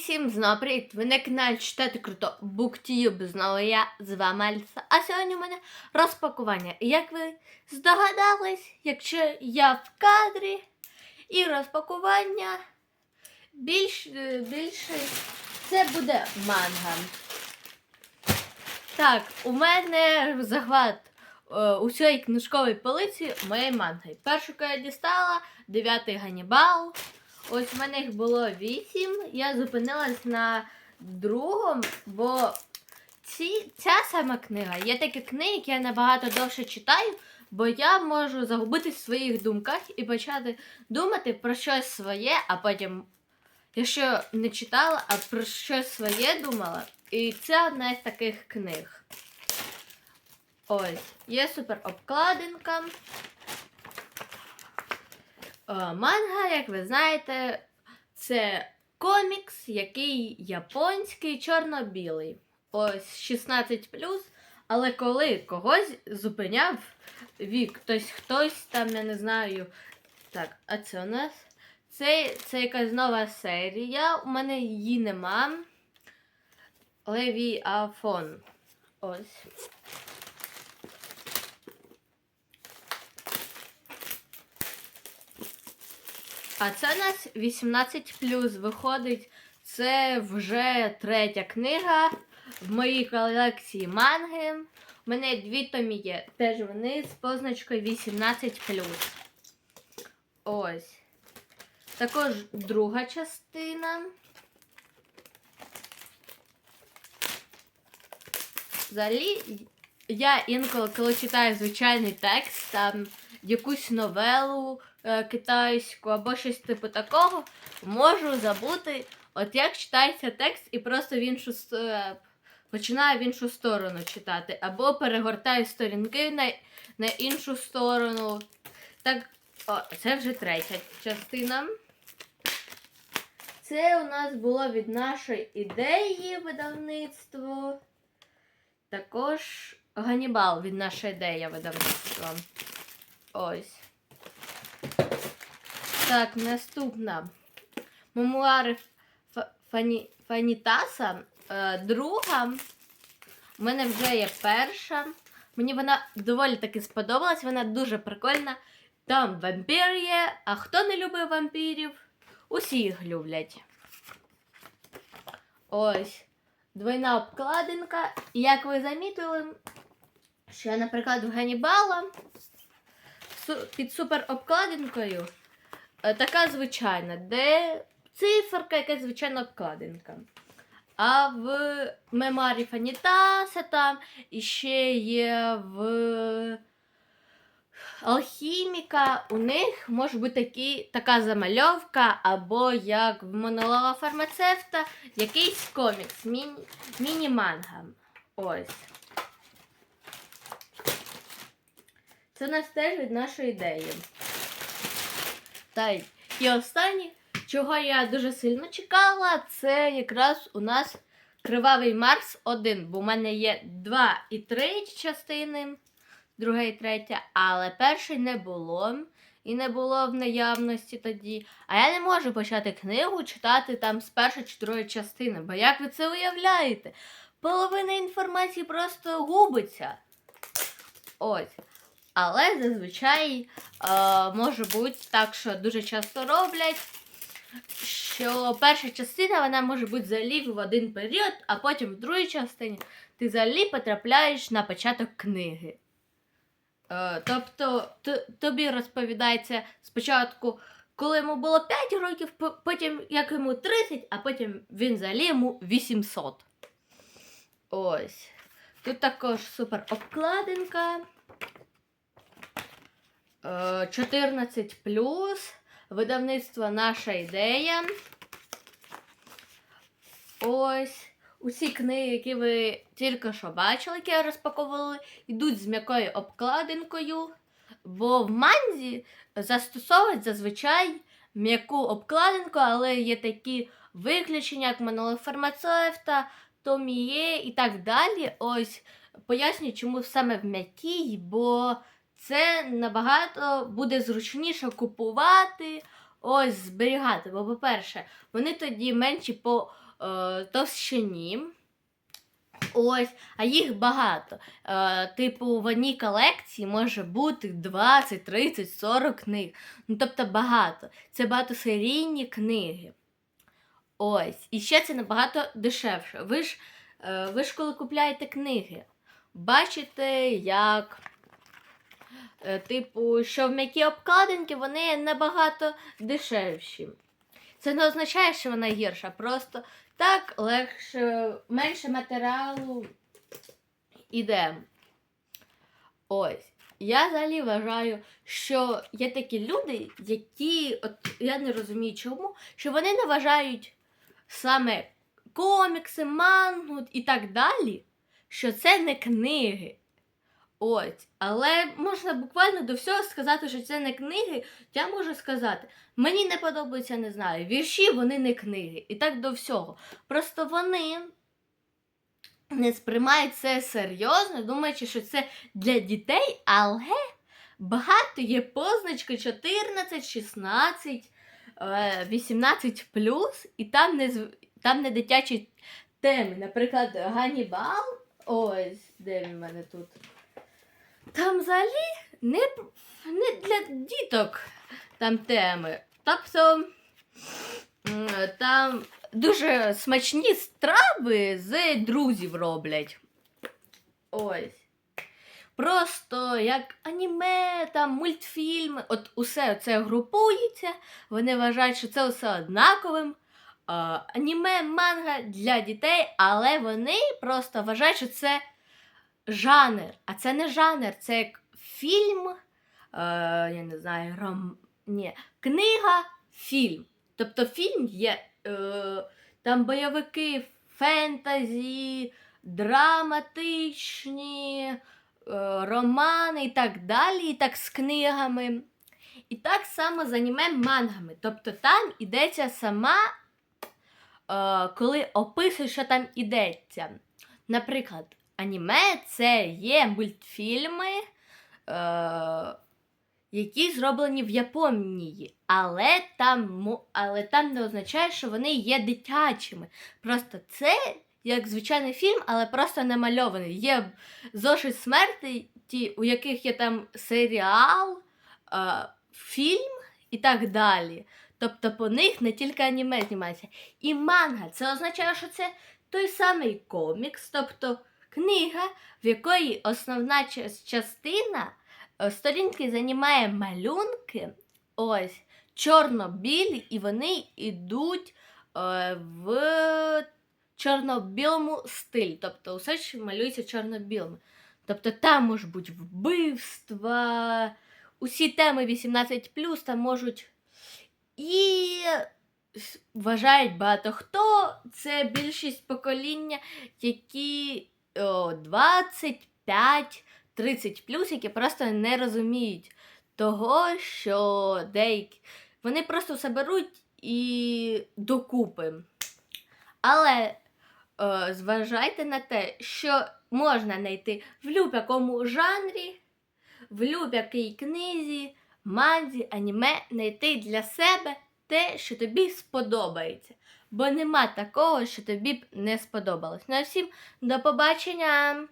всім знову привіт! Ви на каналі Читати Круто Буктюб. Знову я з вами Альса. А сьогодні у мене розпакування. І як ви здогадались, якщо я в кадрі і розпакування більш, е, більше це буде манга. Так, у мене захват е, усієї книжкової полиці моєї манги. Першу, яку я дістала, дев'ятий Ганібал. Ось в мене їх було вісім. Я зупинилась на другому, бо ці, ця сама книга є такі книги, які я набагато довше читаю, бо я можу загубитись в своїх думках і почати думати про щось своє, а потім, якщо не читала, а про щось своє думала. І це одна з таких книг. Ось, є супер обкладинка. Е, Манга, як ви знаєте, це комікс, який японський, чорно-білий. Ось 16 але коли когось зупиняв вік, тобто хтось там, я не знаю. Так, а це у нас. Це, це якась нова серія. У мене її нема. Левіафон. Ось. А це у нас 18 виходить. Це вже третя книга в моїй колекції манги. У мене дві томі є. Теж вони з позначкою 18 Ось. Також друга частина. Взагалі, я інколи, коли читаю звичайний текст, там якусь новелу е, китайську або щось типу такого, можу забути, от як читається текст, і просто в іншу е, починаю в іншу сторону читати, або перегортаю сторінки на, на іншу сторону. Так, о, це вже третя частина. Це у нас було від нашої ідеї видавництво. Також Ганібал від нашої ідеї видавництва. Ось. Так, наступна. Мемуари Фані... Фанітаса. Е, друга. У мене вже є перша. Мені вона доволі таки сподобалась, вона дуже прикольна. Там вампір є, а хто не любить вампірів? Усі їх люблять. Ось. Двойна обкладинка. І як ви замітили, що наприклад, в Ганібала су- під супер обкладинкою е, така звичайна, де циферка, якась звичайна обкладинка. А в мемарі Фанітаса там іще є в Алхіміка, у них може бути такі, така замальовка, або як в монолога фармацевта, якийсь комікс, міні, міні-манга. Ось. Це нас теж від нашої ідеї. Та і останнє, чого я дуже сильно чекала, це якраз у нас Кривавий Марс 1, бо в мене є два і три частини, друга і третя, але першої не було. І не було в наявності тоді. А я не можу почати книгу читати там з першої чи другої частини. Бо як ви це уявляєте? Половина інформації просто губиться. Ось. Але зазвичай е, може бути так, що дуже часто роблять, що перша частина вона може бути взагалі в один період, а потім в другій частині ти взагалі потрапляєш на початок книги. Е, тобто тобі розповідається спочатку, коли йому було 5 років, потім як йому 30, а потім він взагалі йому 800. Ось. Тут також супер обкладинка. Е, 14 Видавництво наша ідея. Ось. Усі книги, які ви тільки що бачили, які я розпаковувала, йдуть з м'якою обкладинкою. Бо в манзі застосовують зазвичай м'яку обкладинку, але є такі виключення, як монолог фармацевта, Томіє і так далі. Ось пояснюю, чому саме в м'якій, бо це набагато буде зручніше купувати, ось зберігати. Бо, по-перше, вони тоді менші по е, товщині. Ось, а їх багато. Е, типу, в одній колекції може бути 20, 30, 40 книг. Ну, тобто багато. Це багатосерійні книги. Ось. І ще це набагато дешевше. Ви ж, е, ви ж коли купляєте книги, бачите, як. Е, Типу, що в м'які обкладинки вони набагато дешевші. Це не означає, що вона гірша, просто так легше, менше матеріалу іде. Ось. Я взагалі вважаю, що є такі люди, які, от я не розумію чому, що вони не вважають саме комікси, мангу і так далі, що це не книги. Ось. Але можна буквально до всього сказати, що це не книги. Я можу сказати, мені не подобається, не знаю, вірші, вони не книги. І так до всього. Просто вони не сприймають це серйозно, думаючи, що це для дітей, але багато є позначки 14, 16, е, 18 і там не, там не дитячі теми. Наприклад, Ганібал. Ось, де він в мене тут. Там взагалі не, не для діток там теми. Тобто там дуже смачні страви з друзів роблять. Ось. Просто як аніме, там мультфільми, от усе це групується, вони вважають, що це все однаковим. Аніме, манга для дітей, але вони просто вважають, що це жанр. А це не жанр, це як фільм, е, я не знаю, ром... Ні, книга, фільм. Тобто фільм є е, там бойовики, фентезі, драматичні, е, романи і так далі, і так з книгами. І так само з аніме мангами. Тобто там ідеться сама, е, коли описуєш, що там ідеться. Наприклад, аніме це є мультфільми, е, які зроблені в Японії, але там, але там не означає, що вони є дитячими. Просто це як звичайний фільм, але просто намальований. Є зошит смерті, ті, у яких є там серіал, е, фільм і так далі. Тобто по них не тільки аніме знімається. І манга це означає, що це той самий комікс, тобто книга, в якої основна частина е, сторінки займає малюнки, ось чорно-білі, і вони йдуть е, в чорно-білому стилі. Тобто усе що малюється чорно-білим. Тобто там можуть бути вбивства, усі теми 18 там можуть. І вважають багато хто. Це більшість покоління, які о, 25 30 плюс, які просто не розуміють того, що деякі вони просто все беруть і докупи. Але е, зважайте на те, що можна знайти в будь-якому жанрі, в будь-якій книзі, манзі, аніме, знайти для себе те, що тобі сподобається. Бо нема такого, що тобі б не сподобалось. Ну а всім до побачення!